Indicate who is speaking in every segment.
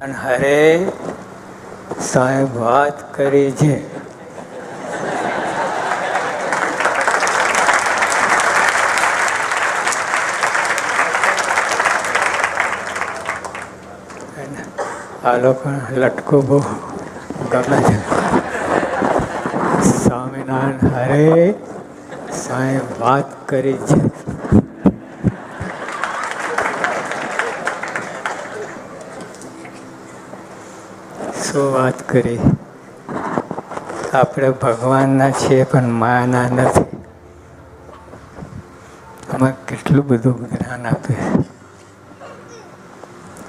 Speaker 1: અને હરે સાહેબ વાત કરી છે. આ લોકો લટકો બહુ ગમે છે. સ્વામિનારાયણ હરે સાહેબ વાત કરી છે. શું વાત કરી? આપણે ભગવાનના છીએ, પણ માયાના નથી. અમે કેટલું બધું જ્ઞાન આપે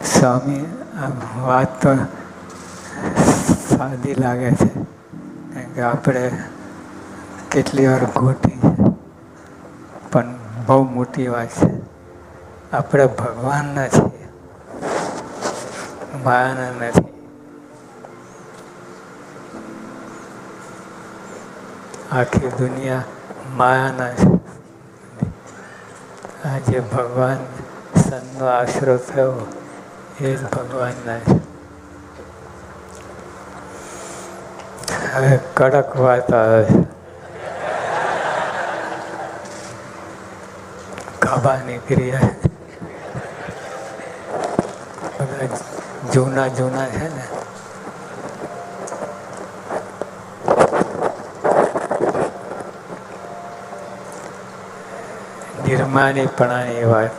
Speaker 1: સ્વામી આ વાત તો સાદી લાગે છે કારણ કે આપણે કેટલી વાર ખોટી પણ બહુ મોટી વાત છે. આપણે ભગવાનના છીએ માયાના નથી. આખી દુનિયા માયાના છે. આજે ભગવાન સંતનો આશરો થયો, એ જ ભગવાનના છે. હવે કડક વાત આવે છે. ગાભાની ક્રિયા. જૂના જૂના છે ને નિર્માનીપણાની વાત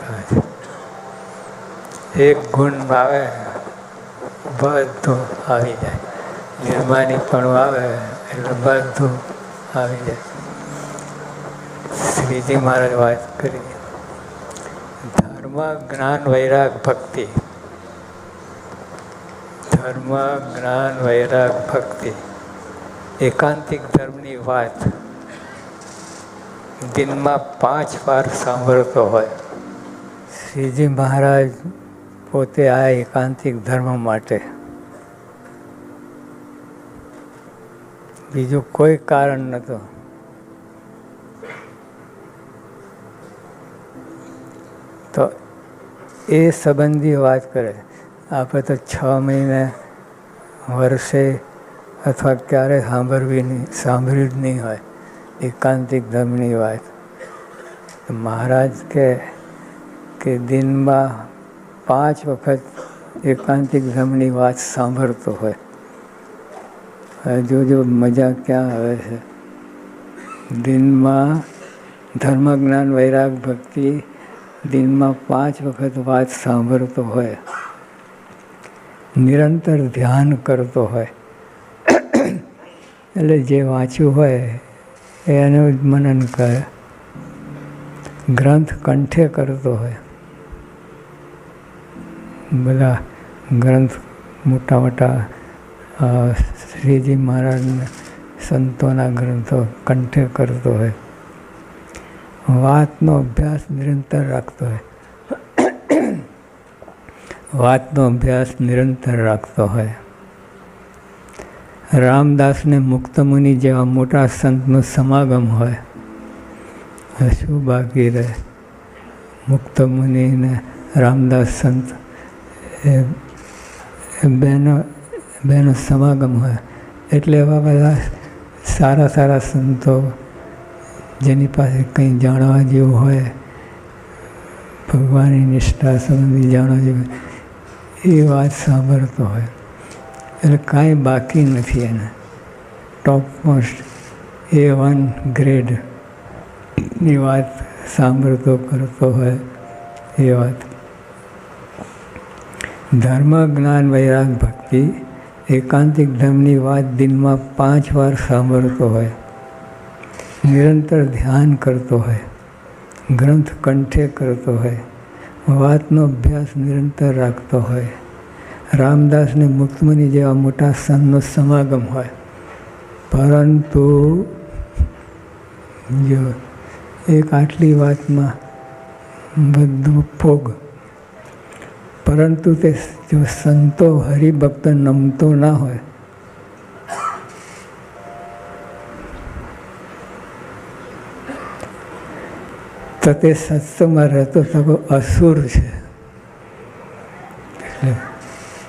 Speaker 1: એક ગુણ આવે બધું આવી જાય. નિર્માનીપણું આવે, એટલે બધું આવી જાય. શ્રીજી મહારાજ વાત કરી. ધર્મ, જ્ઞાન, વૈરાગ, ભક્તિ. ધર્મ, જ્ઞાન, વૈરાગ, ભક્તિ. એકાંતિક ધર્મની વાત. દિનમાં પાંચ વાર સાંભળતો હોય. શ્રીજી મહારાજ પોતે આ એકાંતિક ધર્મ માટે. બીજું કોઈ કારણ નહોતું. તો એ સંબંધી વાત કરે. આપણે તો છ મહિને વર્ષે અથવા ક્યારે સાંભળવી નહીં, સાંભળ્યું જ નહીં હોય. એકાંતિક ધર્મની વાત. મહારાજ કે કે દિનમાં પાંચ વખત એકાંતિક ધર્મની વાત સાંભળતો હોય. હવે જોજો મજા ક્યાં આવે છે? દિનમાં ધર્મ જ્ઞાન વૈરાગ, ભક્તિ દિનમાં પાંચ વખત વાત સાંભળતો હોય. નિરંતર ધ્યાન કરતો હોય. એટલે જે વાંચ્યું હોય એનું જ મનન કરે. ગ્રંથ કંઠે કરતો હોય. બધા ગ્રંથ મોટા મોટા શ્રીજી મહારાજના સંતોના ગ્રંથો કંઠે કરતો હોય. વાતનો અભ્યાસ નિરંતર રાખતો હોય. વાતનો અભ્યાસ નિરંતર રાખતો હોય. રામદાસને મુક્તમુનિ જેવા મોટા સંતનો સમાગમ હોય શું બાકી રહે. મુક્તમુનિને રામદાસ સંત, એ બેનો બેનો સમાગમ હોય. એટલે એવા બધા સારા સારા સંતો જેની પાસે કંઈ જાણવા જેવું હોય, ભગવાનની નિષ્ઠા સંબંધી જાણવા જેવું એ વાત સાંભળતો હોય. એટલે કાંઈ બાકી નથી એને. ટોપ મોસ્ટ એ વન ગ્રેડની વાત સાંભળતો કરતો હોય એ વાત. ધર્મ, જ્ઞાન, વૈરાગ, ભક્તિ, એકાંતિક ધર્મની વાત દિનમાં પાંચ વાર સાંભળતો હોય. નિરંતર ધ્યાન કરતો હોય. ગ્રંથ કંઠે કરતો હોય. વાતનો અભ્યાસ નિરંતર રાખતો હોય. રામદાસને મુક્તમુનિ જેવા મોટા સંતનો સમાગમ હોય. પરંતુ જો એક આટલી વાતમાં બધું ફોગ પરંતુ તે જો સંતો હરિભક્ત નમતો ના હોય, તો તે સત્સંગમાં રહેતો થકો અસુર છે.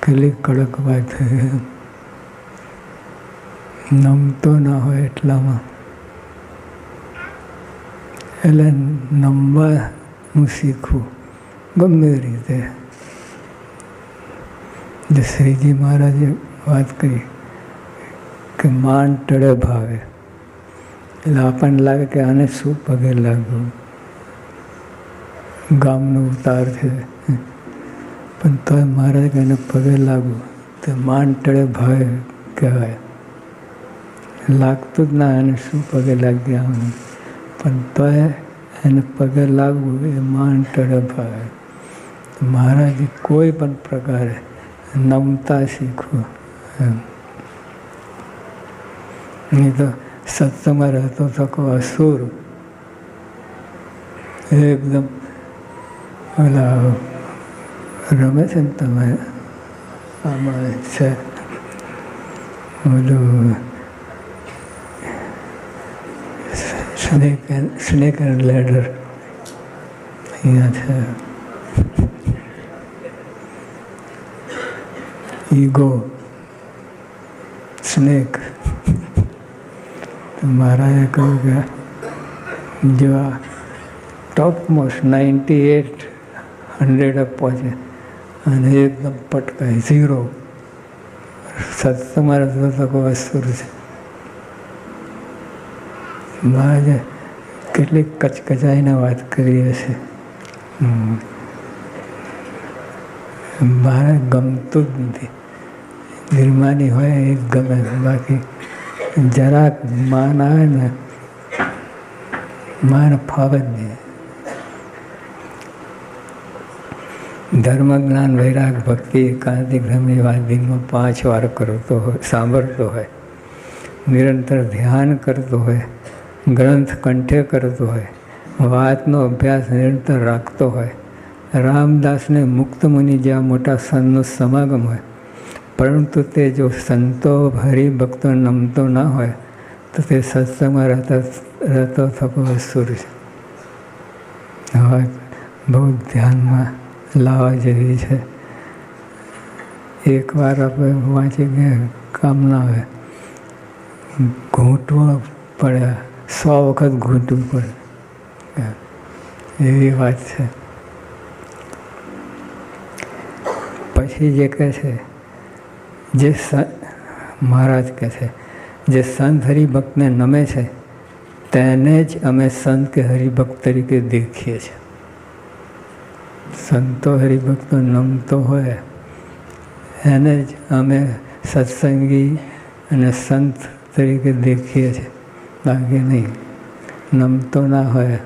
Speaker 1: કેટલી કડક વાત છે નમતો ના હોય એટલામાં. એટલે નમવાનું શીખવું ગમે રીતે. જે શ્રીજી મહારાજે વાત કરી કે માન ટળે ભાવે. એટલે આપણને લાગે કે આને શું પગે લાગ્યું. ગામનો ઉતાર છે. પણ તોય મહારાજ એને પગે લાગવું તો માન ટળે ભય કહેવાય. લાગતું જ ના એને શું પગે લાગી આવું પણ તોય એને પગે લાગવું એ માન ટળે ભાવે મહારાજે કોઈ પણ પ્રકારે નમતા શીખવું એમ. નહીં તો સત્સંગમાં રહેતો થકો અસુર. એકદમ ઓલા રમે છે ને તમે? આમાં છે. બોલું snake and snake and ladder. અહીંયા છે. ઈગો. સ્નેક. મહારાજે કહ્યું કે, જો top most ninety eight hundred પહોંચે. અને એકદમ પટકાય, ઝીરો. સત્સંગમાં રહેતો તો કોઈ અસુર છે મહારાજે કેટલીક કચકચાઈને વાત કરી હશે. મારે ગમતું જ નથી. નિર્માની હોય એ જ ગમે. બાકી જરાક માન આવે ને, માન ફાવે જ નહીં. ધર્મ જ્ઞાન વૈરાગ, ભક્તિ, એકાંતિક ધર્મની વાત દિનમાં પાંચ વાર કરતો હોય, સાંભળતો હોય. નિરંતર ધ્યાન કરતો હોય, ગ્રંથ કંઠે કરતો હોય, વાતનો અભ્યાસ નિરંતર રાખતો હોય. રામદાસને મુક્ત મુનિ જ્યાં મોટા સંતનો સમાગમ હોય, પરંતુ તે જો સંતો, હરિભક્તો નમતો ના હોય, તો તે સત્સંગમાં રહેતા, રહેતો થતો અસુર છે. હવે બહુ ધ્યાનમાં લાવવા જેવી છે. એકવાર આપણે વાંચી ગયા કામ ના આવે ઘૂંટવા પડે સો વખત ઘૂંટવું પડે એવી વાત છે. પછી જે કહે છે, જે મહારાજ કહે છે, જે સંત હરિભક્તને નમે છે, તેને જ અમે સંત કે હરિભક્ત તરીકે દેખીએ છીએ. સંતો હરિભક્તો નમતો હોય. એને જ અમે સત્સંગી અને સંત તરીકે દેખીએ છીએ. બાકી નહીં. નમતો ના હોય.